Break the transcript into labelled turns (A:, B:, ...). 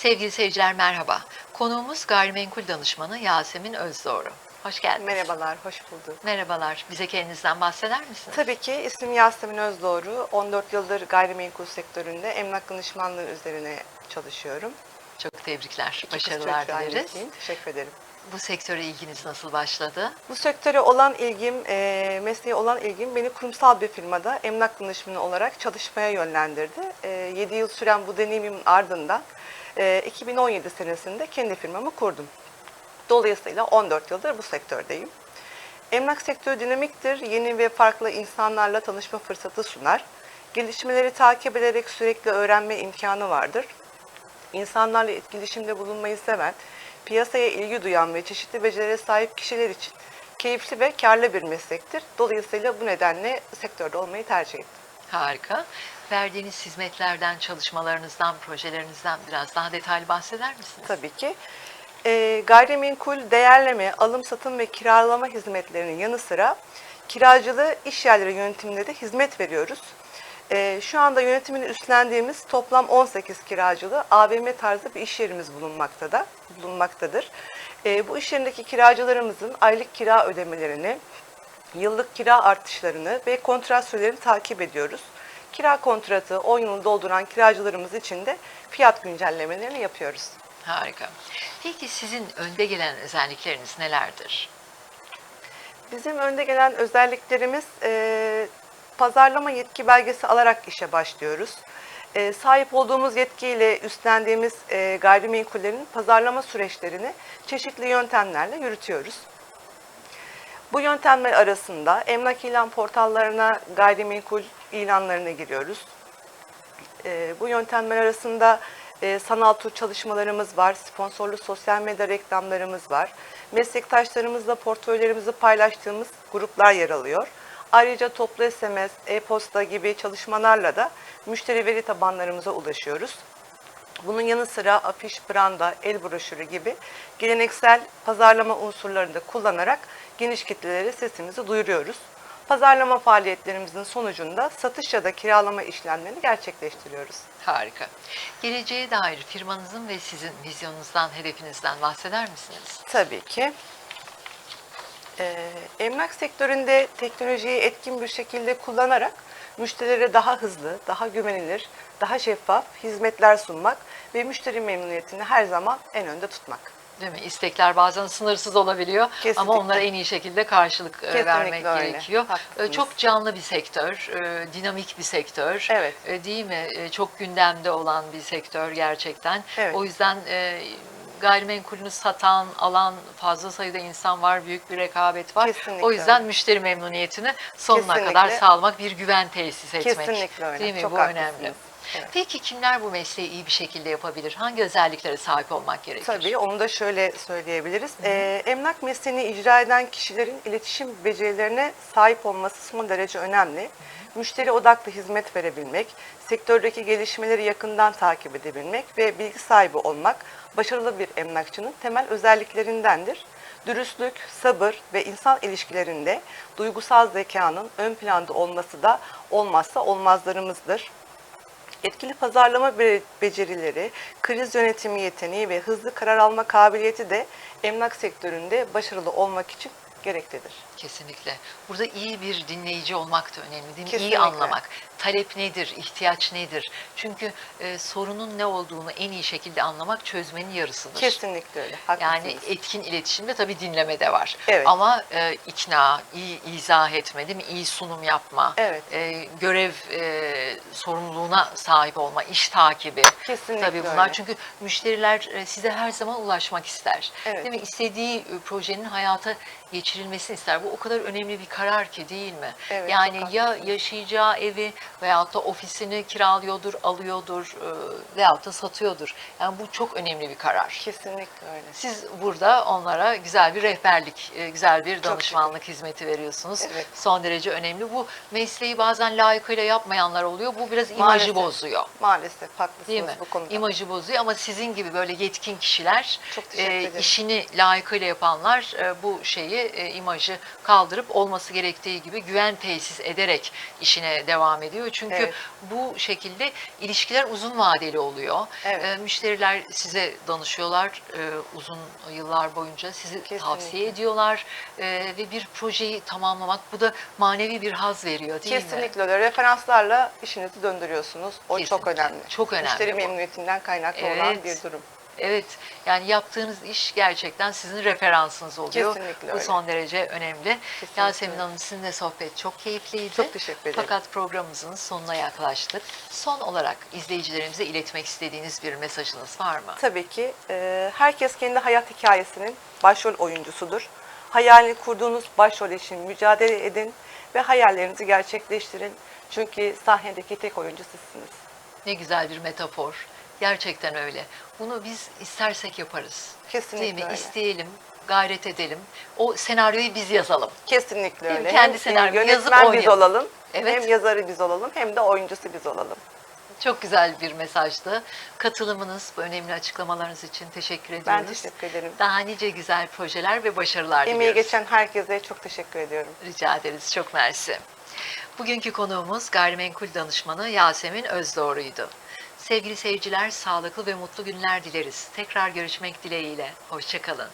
A: Sevgili seyirciler merhaba. Konuğumuz gayrimenkul danışmanı Yasemin Özdoğru. Hoş geldiniz.
B: Merhabalar, hoş bulduk.
A: Merhabalar. Bize kendinizden bahseder misiniz?
B: Tabii ki ismim Yasemin Özdoğru. 14 yıldır gayrimenkul sektöründe emlak danışmanlığı üzerine çalışıyorum.
A: Çok tebrikler.
B: İki
A: Başarılar dileriz.
B: Teşekkür ederim.
A: Bu sektöre ilginiz nasıl başladı?
B: Bu sektöre olan ilgim, e, mesleğe olan ilgim beni kurumsal bir firmada emlak danışmanı olarak çalışmaya yönlendirdi. 7 yıl süren bu deneyimin ardından e, 2017 senesinde kendi firmamı kurdum. Dolayısıyla 14 yıldır bu sektördeyim. Emlak sektörü dinamiktir, yeni ve farklı insanlarla tanışma fırsatı sunar. Gelişmeleri takip ederek sürekli öğrenme imkanı vardır. İnsanlarla etkileşimde bulunmayı seven, piyasaya ilgi duyan ve çeşitli becerilere sahip kişiler için keyifli ve karlı bir meslektir. Dolayısıyla bu nedenle sektörde olmayı tercih ettim.
A: Harika. Verdiğiniz hizmetlerden, çalışmalarınızdan, projelerinizden biraz daha detaylı bahseder misiniz?
B: Tabii ki. E, gayrimenkul değerleme, alım satım ve kiralama hizmetlerinin yanı sıra kiracılığı iş yerleri yönetiminde de hizmet veriyoruz. E, şu anda yönetimini üstlendiğimiz toplam 18 kiracılı AVM tarzı bir iş yerimiz bulunmaktada, bulunmaktadır. E, bu iş yerindeki kiracılarımızın aylık kira ödemelerini, yıllık kira artışlarını ve kontrat sürelerini takip ediyoruz. Kira kontratı 10 yılını dolduran kiracılarımız için de fiyat güncellemelerini yapıyoruz.
A: Harika. Peki sizin önde gelen özellikleriniz nelerdir?
B: Bizim önde gelen özelliklerimiz e, pazarlama yetki belgesi alarak işe başlıyoruz. E, sahip olduğumuz yetkiyle üstlendiğimiz e, gayrimenkullerin pazarlama süreçlerini çeşitli yöntemlerle yürütüyoruz. Bu yöntemler arasında emlak ilan portallarına gayrimenkul ilanlarına giriyoruz. E, bu yöntemler arasında e, sanal tur çalışmalarımız var, sponsorlu sosyal medya reklamlarımız var. Meslektaşlarımızla portföylerimizi paylaştığımız gruplar yer alıyor. Ayrıca toplu SMS, e-posta gibi çalışmalarla da müşteri veri tabanlarımıza ulaşıyoruz. Bunun yanı sıra afiş, branda, el broşürü gibi geleneksel pazarlama unsurlarını da kullanarak geniş kitlelere sesimizi duyuruyoruz. Pazarlama faaliyetlerimizin sonucunda satış ya da kiralama işlemlerini gerçekleştiriyoruz.
A: Harika. Geleceğe dair firmanızın ve sizin vizyonunuzdan, hedefinizden bahseder misiniz?
B: Tabii ki. Ee, emlak sektöründe teknolojiyi etkin bir şekilde kullanarak müşterilere daha hızlı, daha güvenilir, daha şeffaf hizmetler sunmak ve müşteri memnuniyetini her zaman en önde tutmak.
A: Değil mi? İstekler bazen sınırsız olabiliyor
B: Kesinlikle.
A: ama onlara en iyi şekilde karşılık e,
B: Kesinlikle
A: vermek
B: öyle.
A: gerekiyor.
B: Haklısınız.
A: E, Çok canlı bir sektör, e, dinamik bir sektör.
B: Evet.
A: Değil mi? Çok gündemde olan bir sektör gerçekten.
B: Evet.
A: O yüzden gayrimenkulünü satan, alan fazla sayıda insan var, büyük bir rekabet var.
B: Kesinlikle
A: o yüzden
B: öyle.
A: müşteri memnuniyetini sonuna
B: Kesinlikle.
A: kadar sağlamak, bir güven tesis etmek.
B: Kesinlikle öyle.
A: Değil mi?
B: Çok
A: Bu
B: haklısınız.
A: önemli.
B: Evet.
A: Peki kimler bu mesleği iyi bir şekilde yapabilir? Hangi özelliklere sahip olmak gerekir?
B: Tabii onu da şöyle söyleyebiliriz. Ee, emlak mesleğini icra eden kişilerin iletişim becerilerine sahip olması son derece önemli. Müşteri odaklı hizmet verebilmek, sektördeki gelişmeleri yakından takip edebilmek ve bilgi sahibi olmak başarılı bir emlakçının temel özelliklerindendir. Dürüstlük, sabır ve insan ilişkilerinde duygusal zekanın ön planda olması da olmazsa olmazlarımızdır. Etkili pazarlama be- becerileri, kriz yönetimi yeteneği ve hızlı karar alma kabiliyeti de emlak sektöründe başarılı olmak için gereklidir.
A: Kesinlikle. Burada iyi bir dinleyici olmak da önemli değil mi? İyi anlamak. Talep nedir, ihtiyaç nedir? Çünkü e, sorunun ne olduğunu en iyi şekilde anlamak çözmenin yarısıdır.
B: Kesinlikle öyle. Haklısınız.
A: Yani etkin iletişimde tabii dinleme de var.
B: Evet.
A: Ama e, ikna, iyi izah etme değil mi? İyi sunum yapma.
B: Evet.
A: e, görev e, sorumluluğuna sahip olma, iş takibi.
B: Kesinlikle
A: Tabii bunlar
B: öyle.
A: çünkü müşteriler e, size her zaman ulaşmak ister.
B: Evet.
A: Değil mi? İstediği e, projenin hayata geçirilmesini ister. Bu o kadar önemli bir karar ki değil mi?
B: Evet,
A: yani ya yaşayacağı evi veyahut da ofisini kiralıyordur, alıyordur e, veyahut da satıyordur. Yani bu çok önemli bir karar.
B: Kesinlikle öyle.
A: Siz burada onlara güzel bir rehberlik, e, güzel bir danışmanlık hizmeti veriyorsunuz.
B: Evet.
A: Son derece önemli. Bu mesleği bazen layıkıyla yapmayanlar oluyor. Bu biraz imajı
B: Maalesef.
A: bozuyor.
B: Maalesef haklısınız
A: Değil mi?
B: bu konuda.
A: İmajı bozuyor ama sizin gibi böyle yetkin kişiler
B: Çok
A: e, işini layıkıyla yapanlar e, bu şeyi e, imajı kaldırıp olması gerektiği gibi güven tesis ederek işine devam ediyor. Çünkü
B: Evet.
A: bu şekilde ilişkiler uzun vadeli oluyor.
B: Evet.
A: E, müşteriler size danışıyorlar e, uzun yıllar boyunca sizi
B: Kesinlikle.
A: tavsiye ediyorlar e, ve bir projeyi tamamlamak bu da manevi bir haz veriyor değil mi?
B: Kesinlikle öyle. Referanslarla işinizi döndürüyorsunuz. O çok
A: Kesinlikle.
B: önemli.
A: Çok önemli
B: Müşteri memnuniyetinden kaynaklı olan
A: Evet.
B: bir durum.
A: Evet yani yaptığınız iş gerçekten sizin referansınız oluyor.
B: Kesinlikle
A: Bu
B: öyle.
A: son derece önemli.
B: Kesinlikle
A: Yasemin. Hanım sizinle sohbet çok keyifliydi.
B: Çok teşekkür ederim.
A: Fakat programımızın sonuna yaklaştık. Son olarak izleyicilerimize iletmek istediğiniz bir mesajınız var mı?
B: Tabii ki e, herkes kendi hayat hikayesinin başrol oyuncusudur. Hayalini kurduğunuz başrol için mücadele edin ve hayallerinizi gerçekleştirin. Çünkü sahnedeki tek oyuncu sizsiniz.
A: Ne güzel bir metafor. Gerçekten öyle. Bunu biz istersek yaparız.
B: Kesinlikle
A: Değil mi?
B: öyle.
A: İsteyelim, gayret edelim. O senaryoyu biz yazalım.
B: Kesinlikle
A: Değil
B: öyle.
A: Kendi
B: hem
A: senaryomu yazıp
B: yönetmen biz
A: oynayalım.
B: olalım,
A: Evet.
B: hem yazarı biz olalım, hem de oyuncusu biz olalım.
A: Çok güzel bir mesajdı. Katılımınız, bu önemli açıklamalarınız için teşekkür ediyoruz.
B: Ben teşekkür ederim.
A: Daha nice güzel projeler ve başarılar
B: Emeği
A: diliyoruz.
B: geçen herkese çok teşekkür ediyorum.
A: Rica ederiz. Çok mersi. Bugünkü konuğumuz gayrimenkul danışmanı Yasemin Özdoğru'ydu. Sevgili seyirciler, sağlıklı ve mutlu günler dileriz. Tekrar görüşmek dileğiyle. Hoşçakalın.